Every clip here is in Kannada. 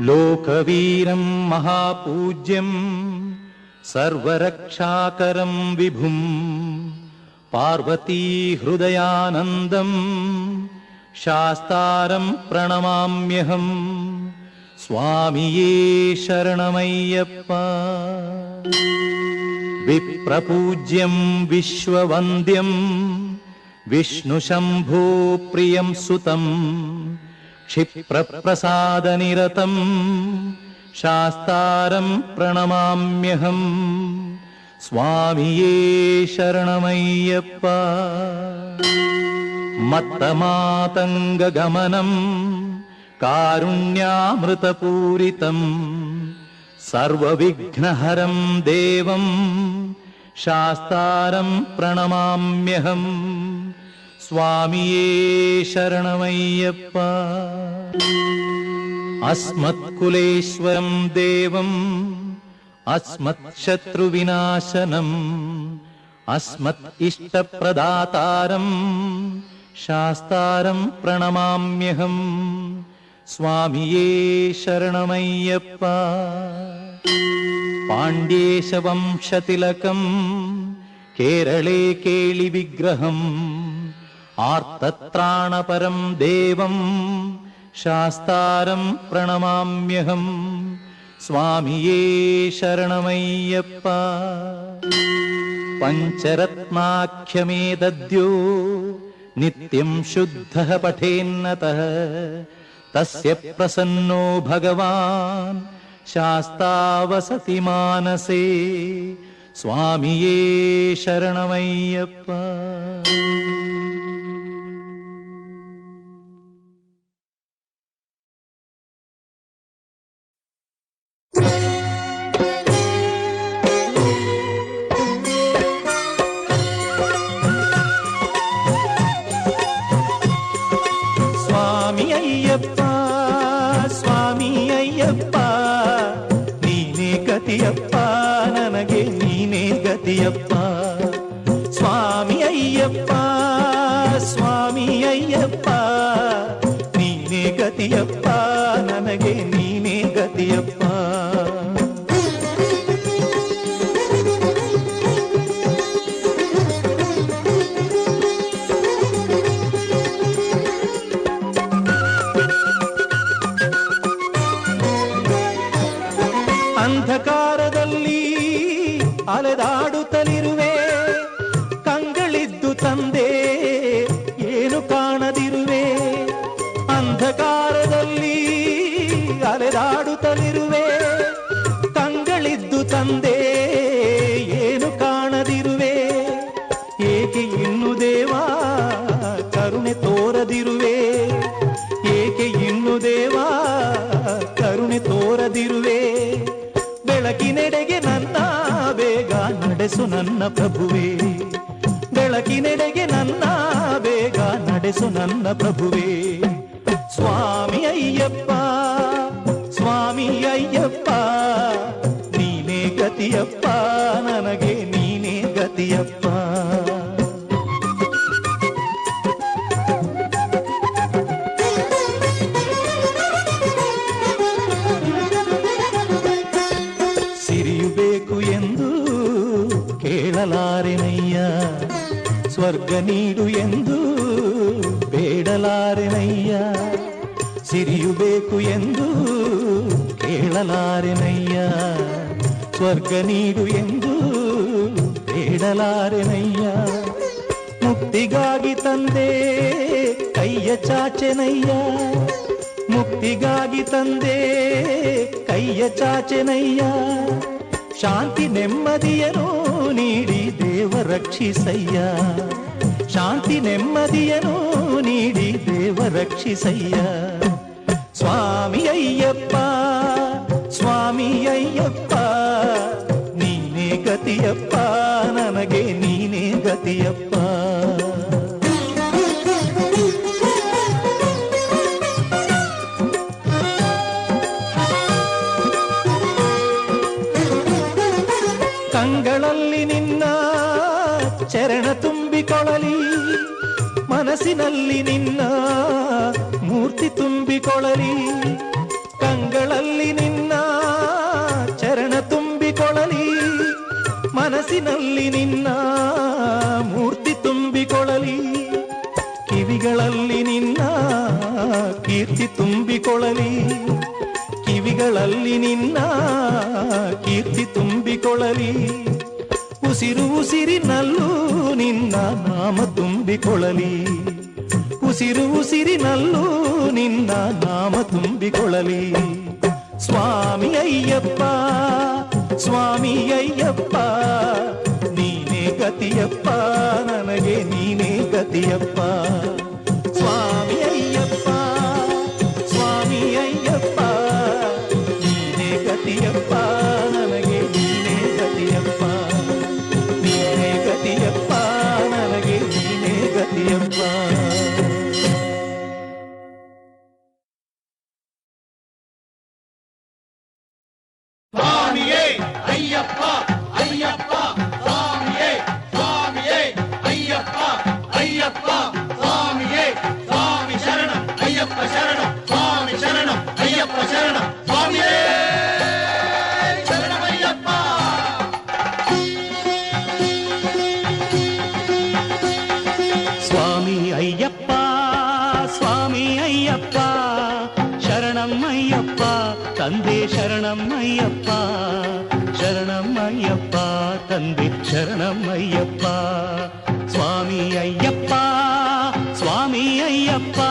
लोकवीरं महापूज्यं सर्वरक्षाकरं विभुम् पार्वतीहृदयानन्दम् शास्तारं प्रणमाम्यहम् स्वामिये शरणमय्यप्पा। विप्रपूज्यं विश्ववन्द्यं विष्णुशम्भो प्रियं सुतम् क्षिप्रप्रसादनिरतम् शास्तारं प्रणमाम्यहम्। स्वामिये शरणमय्यप्पा। मत्तमातङ्गगमनम् कारुण्यामृतपूरितम् सर्वविघ्नहरं देवं शास्तारं प्रणमाम्यहम् स्वामिये शरणमय्यप्पा। अस्मत्कुलेश्वरं देवम् अस्मत्शत्रुविनाशनम् अस्मत् इष्टप्रदातारम् शास्तारं प्रणमाम्यहम्। स्वामिये शरणमय्यप्पा। पाण्ड्येशवंशतिलकम् केरळे केळिविग्रहम् आर्तत्राणपरं देवम् शास्तारं प्रणमाम्यहम् स्वामिये शरणमय्यप्पा। पञ्चरत्नाख्यमे दद्यो नित्यं शुद्धः पठेन्नतः तस्य प्रसन्नो भगवान् शास्तावसति मानसे स्वामिये शरणमय्यप्पा ಅಯ್ಯಪ್ಪ ನೀನೇ ಗತಿಯಪ್ಪ ನನಗೆ ನೀನೇ ಗತಿಯಪ್ಪ. తొలెదాడు తలిరు ನನ್ನ ಪ್ರಭುವೇ ಬೆಳಕಿನೆಡೆಗೆ ನನ್ನ ಬೇಗ ನಡೆಸು ನನ್ನ ಪ್ರಭುವೇ. ಬೇಕು ಎಂದು ಕೇಳಲಾರೆನಯ್ಯ ಸ್ವರ್ಗ ನೀಡು ಎಂದು ಬೇಡಲಾರೆನಯ್ಯ ಮುಕ್ತಿಗಾಗಿ ತಂದೆ ಕೈಯ ಚಾಚೆನಯ್ಯ ಮುಕ್ತಿಗಾಗಿ ತಂದೆ ಕೈಯ ಚಾಚೆನಯ್ಯ ಶಾಂತಿ ನೆಮ್ಮದಿಯನು ನೀಡಿ ದೇವ ರಕ್ಷಿಸಯ್ಯ ಶಾಂತಿ ನೆಮ್ಮದಿಯನು ನೀಡಿ ದೇವ ರಕ್ಷಿಸಯ್ಯ ಸ್ವಾಮಿ ಅಯ್ಯಪ್ಪ ಸ್ವಾಮಿ ಅಯ್ಯಪ್ಪ ನೀನೇ ಗತಿಯಪ್ಪ, ನನಗೆ ನೀನೇ ಗತಿಯಪ್ಪ. ಕಂಗಳಲ್ಲಿ ನಿನ್ನ ಚರಣ ತುಂಬಿಕೊಳ್ಳಲಿ, ಮನಸ್ಸಿನಲ್ಲಿ ನಿನ್ನ ಮೂರ್ತಿ ತುಂಬಿಕೊಳ್ಳಲಿ. ಮನಸ್ಸಿನಲ್ಲಿ ನಿನ್ನ ಮೂರ್ತಿ ತುಂಬಿಕೊಳ್ಳಲಿ. ಕಿವಿಗಳಲ್ಲಿ ನಿನ್ನ ಕೀರ್ತಿ ತುಂಬಿಕೊಳ್ಳಲಿ. ಕಿವಿಗಳಲ್ಲಿ ನಿನ್ನ ಕೀರ್ತಿ ತುಂಬಿಕೊಳ್ಳಲಿ. ಉಸಿರು ಉಸಿರಿನಲ್ಲೂ ನಿನ್ನ ನಾಮ ತುಂಬಿಕೊಳ್ಳಲಿ. ಉಸಿರು ಉಸಿರಿನಲ್ಲೂ ನಿನ್ನ ನಾಮ ತುಂಬಿಕೊಳ್ಳಲಿ. ಸ್ವಾಮಿ ಅಯ್ಯಪ್ಪ ಸ್ವಾಮಿ ಅಯ್ಯಪ್ಪ ನೀನೇ ಗತಿಯಪ್ಪ ನನಗೆ ನೀನೇ ಗತಿಯಪ್ಪ சரணம் ஐயப்பா சுவாமி ஐயப்பா சுவாமி ஐயப்பா.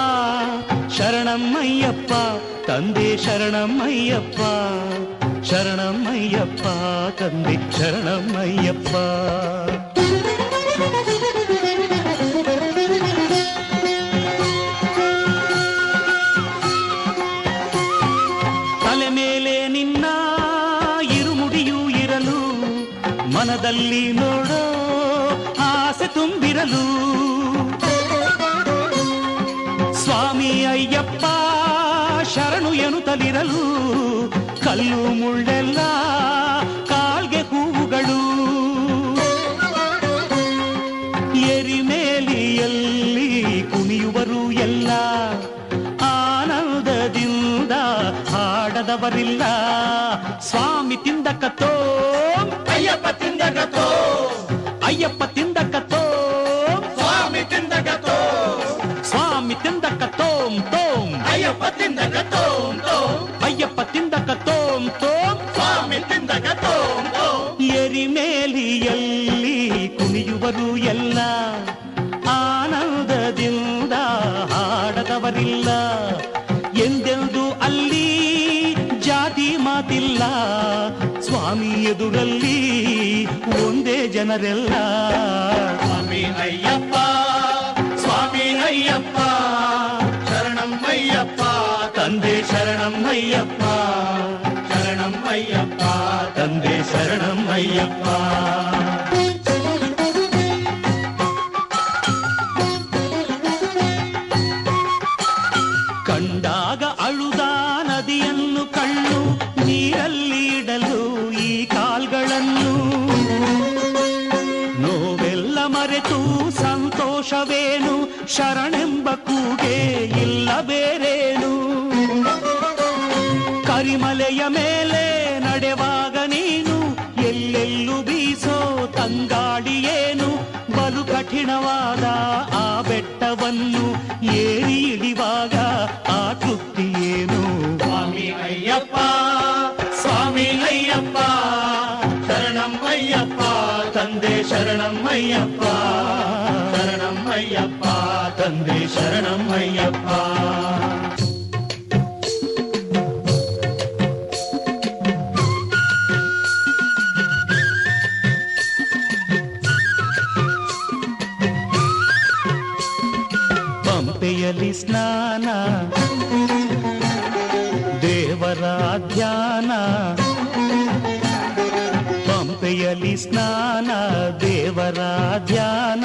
சரணம் ஐயப்பா தந்தே சரணம் ஐயப்பா சரணம் ஐயப்பா தந்தை சரணம் ஐயப்பா ಸ್ವಾಮಿ ಅಯ್ಯಪ್ಪ ಶರಣು ಎನ್ನುತ್ತಲಿರಲು ಕಲ್ಲು ಮುಳ್ಳೆಲ್ಲ ಕಾಲ್ಗೆ ಹೂವುಗಳು. ಎರಿಮೇಲಿಯಲ್ಲಿ ಕುಣಿಯುವರು ಎಲ್ಲ. ಆನಂದದಿಂದ ಹಾಡದವರಿಲ್ಲ. ಸ್ವಾಮಿ ತಿಂದಕತ್ತೋ ಅಯ್ಯಪ್ಪ ತಿಂದಗತೋ ಅಯ್ಯಪ್ಪ ತೋಂ ಅಯ್ಯಪ್ಪ ತಿಂದಗತೋ ಅಯ್ಯಪ್ಪ ತೋ. ತೋಂ ಸ್ವಾಮಿ ತಿಂದಗತೋ ಎರಿಮೇಲಿಯಲ್ಲಿ ಕುಣಿಯುವರು ಎಲ್ಲ. ಆನಂದದಿಂದ ಹಾಡದವರಿಲ್ಲ. ಎಂದೆಂದು ಅಲ್ಲಿ ಜಾತಿ ಮಾತಿಲ್ಲ. ಸ್ವಾಮಿ ಎದುರಲ್ಲಿ ಒಂದೇ ಜನರೆಲ್ಲ. ಸ್ವಾಮಿ ಅಯ್ಯಪ್ಪ ಸ್ವಾಮಿ ಅಯ್ಯಪ್ಪ. ಶರಣಮ್ಮಯ್ಯಪ್ಪ, ತಂದೆ ಶರಣಮ್ಮಯ್ಯಪ್ಪ. ಶರಣಮ್ಮಯ್ಯಪ್ಪ, ತಂದೆ ಶರಣಮ್ಮಯ್ಯಪ್ಪ. ಕಂಡಾಗ ಅಳುದ ನದಿಯನ್ನು ಕಣ್ಣು, ನೀರಲ್ಲಿ ಇಡಲು ಈ ಕಾಲ್ಗಳನ್ನು. ನೋವೆಲ್ಲ ಮರೆತು ಸಂತೋಷವೇನು? ಶರಣೆಂಬ ಕೂಗೆ ಇಲ್ಲ ಬೇರೇನು? ಕರಿಮಲೆಯ ಮೇಲೆ ನಡೆವಾಗ ನೀನು ಎಲ್ಲೆಲ್ಲೂ ಬೀಸೋ ತಂಗಾಡಿಯೇನು ಬಲು ಕಠಿಣವಾದ ಆ ಬೆಟ್ಟವನ್ನು ಏರಿ ಇಳಿವಾಗ ಆ ತೃಪ್ತಿಯೇನು ಸ್ವಾಮಿ ಅಯ್ಯಪ್ಪ ಸ್ವಾಮಿ ಅಯ್ಯಪ್ಪ ಶರಣಮ್ಮಯ್ಯಪ್ಪ ತಂದೆ ಶರಣಮ್ಮಯ್ಯಪ್ಪ ಶರಣಮ್ಮಯ್ಯಪ್ಪ ತಂದೆ ಶರಣಮ್ಮಯ್ಯಪ್ಪ ಪಂಪೆಯಲ್ಲಿ ಸ್ನಾನ ದೇವರ ಧ್ಯಾನ ಪಂಪೆಯಲ್ಲಿ ಸ್ನಾನ ದೇವರ ಧ್ಯಾನ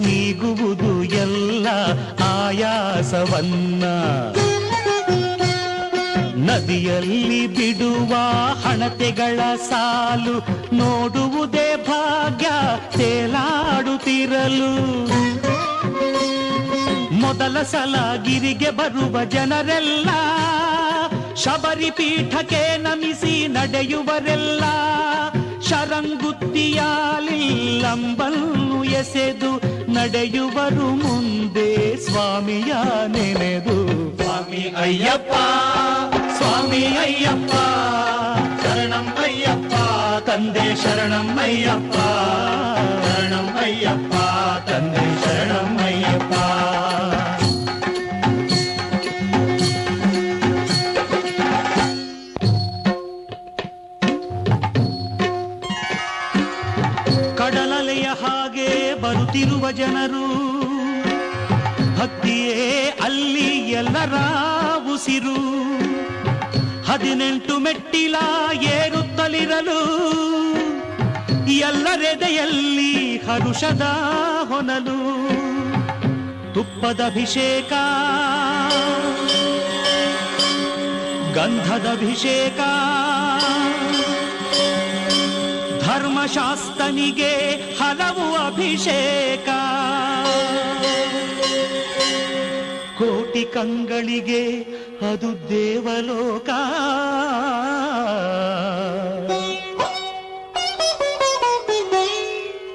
ನೀಗುವುದು ಎಲ್ಲ ಆಯಾಸವನ್ನ ನದಿಯಲ್ಲಿ ಬಿಡುವ ಹಣತೆಗಳ ಸಾಲು ನೋಡುವುದೇ ಭಾಗ್ಯ, ತೇಲಾಡುತ್ತಿರಲು. ಮೊದಲ ಸಲ ಗಿರಿಗೆ ಬರುವ ಜನರೆಲ್ಲ ಶಬರಿ ಪೀಠಕ್ಕೆ ನಮಿಸಿ ನಡೆಯುವರೆಲ್ಲ ಶರಂಗುತ್ತಿಯಾಲಿಲ್ಲಂಬನ್ನು ಎಸೆದು ನಡೆಯುವರು ಮುಂದೆ ಸ್ವಾಮಿಯ ನೆನೆದು ಸ್ವಾಮಿ ಅಯ್ಯಪ್ಪ ಸ್ವಾಮಿ ಅಯ್ಯಪ್ಪ ಶರಣಂ ಅಯ್ಯಪ್ಪ ತಂದೆ ಶರಣಂ ಅಯ್ಯಪ್ಪ ಶರಣಂ ಅಯ್ಯಪ್ಪ ತಂದೆ ಶರಣಂ ಭಕ್ತಿಯೇ ಅಲ್ಲಿ ಎಲ್ಲರ ಉಸಿರು. ಹದಿನೆಂಟು ಮೆಟ್ಟಿಲ ಏರುತ್ತಲಿರಲು. ಎಲ್ಲರೆದೆಯಲ್ಲಿ ಹರುಷದ ಹೊನಲು. ತುಪ್ಪದ ಅಭಿಷೇಕ ಗಂಧದ ಅಭಿಷೇಕ ಧರ್ಮಶಾಸ್ತನಿಗೆ ಹಲವು ಅಭಿಷೇಕ. ಕೋಟಿ ಕಂಗಳಿಗೆ ಅದು ದೇವಲೋಕ.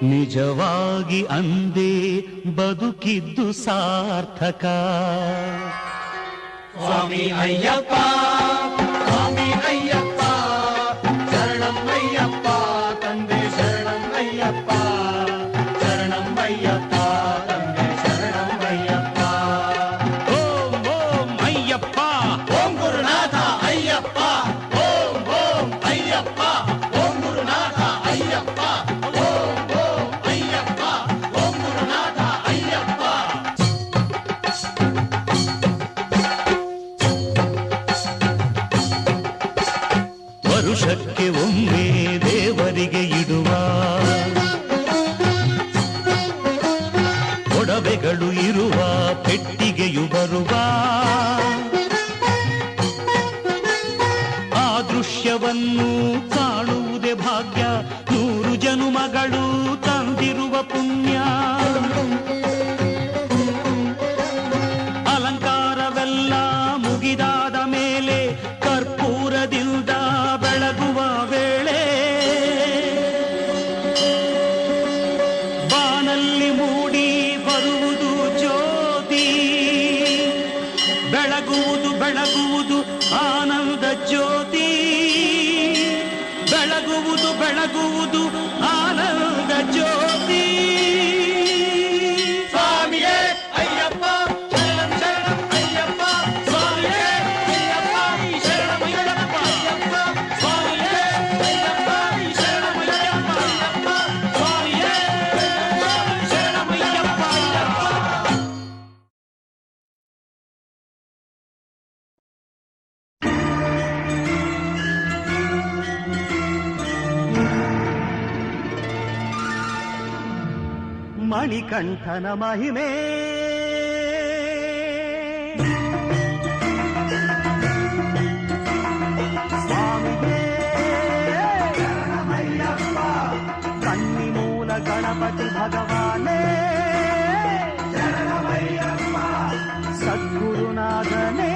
ನಿಜವಾಗಿ ಅಂದೇ ಬದುಕಿದ್ದು ಸಾರ್ಥಕ. ಸ್ವಾಮಿ ಅಯ್ಯಪ್ಪ. ವರುಷಕ್ಕೆ ಒಮ್ಮೆ ದೇವರಿಗೆ ಮಣಿಕಂಠನ ಮಹಿಮೆ ಸ್ವಾಮಿಯೇ ಕಣ್ಣಿ ಮೂಲ ಗಣಪತಿ ಭಗವಾನೇ ಸದ್ಗುರುನಾಥನೇ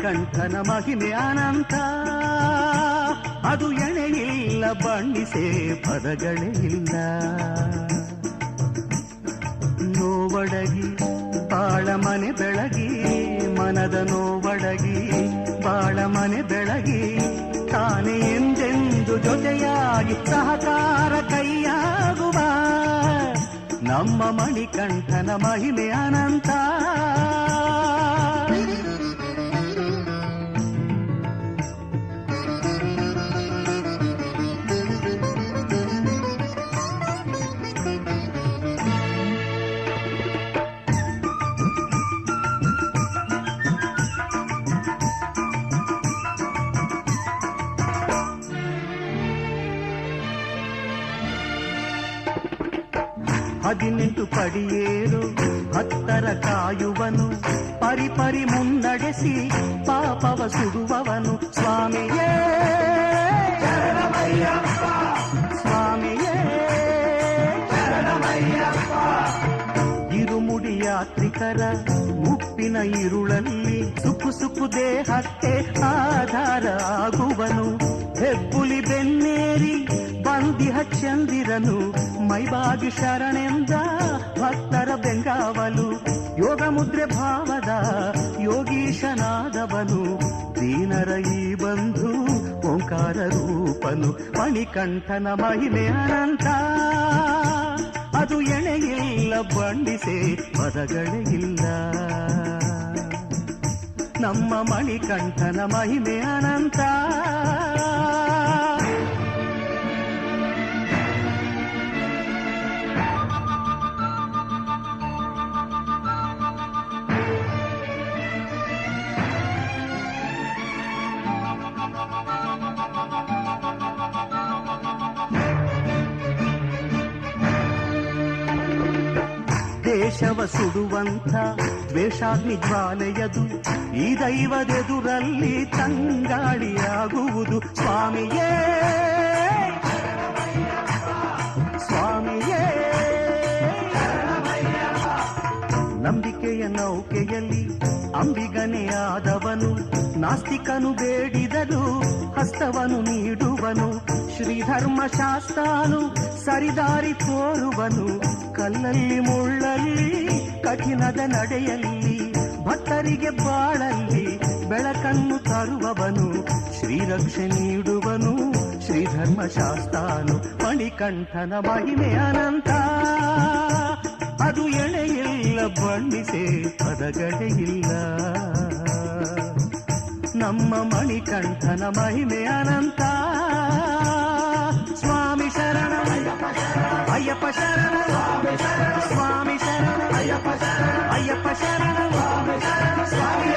ಮಣಿಕಂಠನ ಮಹಿಮೆ ಅನಂತ. ಅದು ಎಣೆಯಿಲ್ಲ, ಬಣ್ಣಿಸೆ ಪದಗಳೇ ಇಲ್ಲ ನೋವಡಗಿ, ಬಾಳ ಮನೆ ಬೆಳಗಿ, ಮನದ ನೋವಡಗಿ, ಬಾಳ ಮನೆ ಬೆಳಗಿ, ತಾನೇ ಎಂದೆಂದು ಜೊತೆಯಾಗಿ ಸಹಕಾರ ಕೈಯಾಗುವ. ನಮ್ಮ ಮಣಿಕಂಠನ ಮಹಿಮೆ ಅನಂತ. చేశాను స్వామియే స్వామియే ಇರುಮುಡಿ ಯಾತ್ರಿಕರ ಮುಪ್ಪಿನ ಇರುಳಲ್ಲಿ ಸುಕು ಸುಕು ದೇಹಕ್ಕೆ ಆಧಾರ ಆಗುವನು ಹೆಬ್ಬುಲಿ ಬೆನ್ನೇರಿ ಬಂದಿಹ ಚಂದಿರನು ಮೈಬಾಗಿ ಶರಣೆಂದ ಭಕ್ತರ ಬೆಂಗಾವಲು ಯೋಗ ಮುದ್ರೆ ಭಾವದ ಯೋಗೀಶನಾದವನು ದೀನರ ಈ ಬಂಧು ಓಂಕಾರ ರೂಪನು ಮಣಿಕಂಠನ ಮಹಿಮೆ ಅನಂತ. ಅದು ಎಣೆಯಿಲ್ಲ ಬಂಡಿಸೆ ಪದಗಳಿಲ್ಲ ನಮ್ಮ ಮಣಿಕಂಠನ ಮಹಿಮೆ ಅನಂತ. ದೇಶವ ಸುಡುವಂಥ ದ್ವೇಷಾಗ್ನಿ ಜ್ವಾಲೆಯದು ಈ ದೈವದೆದುರಲ್ಲಿ ತಂಗಾಳಿಯಾಗುವುದು. ಸ್ವಾಮಿಯೇ! ಸ್ವಾಮಿಯೇ! ನಂಬಿಕೆಯ ನೌಕೆಯಲ್ಲಿ ಅಂಬಿಗನೆಯಾದವನು ನಾಸ್ತಿಕನು ಬೇಡಿದನು, ಹಸ್ತವನು ನೀಡುವನು ಶ್ರೀಧರ್ಮ ಶಾಸ್ತ್ರನು ಸರಿದಾರಿ ತೋರುವನು, ಕಲ್ಲಲ್ಲಿ ಮುಳ್ಳಲ್ಲಿ, ಕಠಿಣದ ನಡೆಯಲ್ಲಿ, ಭಕ್ತರಿಗೆ ಬಾಳಲ್ಲಿ ಬೆಳಕನ್ನು ತರುವವನು, ಶ್ರೀರಕ್ಷೆ ನೀಡುವನು ಶ್ರೀಧರ್ಮ ಶಾಸ್ತ್ರನು ಮಣಿಕಂಠನ ಮಹಿಮೆ ಅನಂತ. ಅದು ಎಣೆಯಿಲ್ಲ ಬಣ್ಣಿಸೆ ಪದಗಳೇ ಇಲ್ಲ ನಮ್ಮ ಮಣಿಕಂಠನ ಮಹಿಮೆ ಅನಂತ ಸ್ವಾಮಿ ಶರಣ ಅಯ್ಯಪ್ಪ ಶರಣ ಸ್ವಾಮಿ ಶರಣ ಅಯ್ಯಪ್ಪ ಶರಣ ಅಯ್ಯಪ್ಪ ಶರಣ ಸ್ವಾಮಿ